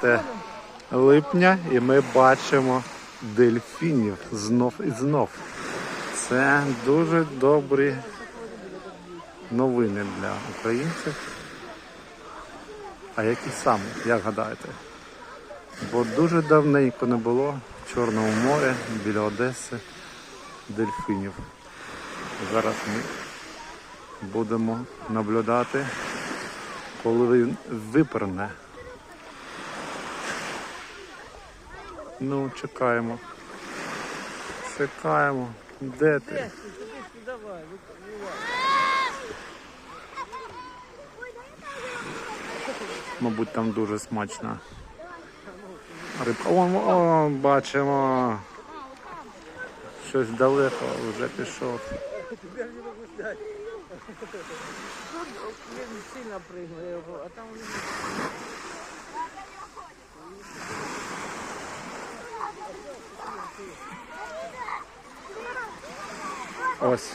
Те липня і ми бачимо дельфінів знов і знов. Це дуже добрі новини для українців. А які саме, як гадаєте? Бо дуже давненько не було в Чорному морі біля Одеси дельфінів. Зараз ми будемо наблюдати, коли він виперне. Ну, чекаємо. Чекаємо. Де ти? Мабуть, там дуже смачна рибка. О, о, бачимо. Щось далеко вже пішов. Він сильно пригає а там у Ось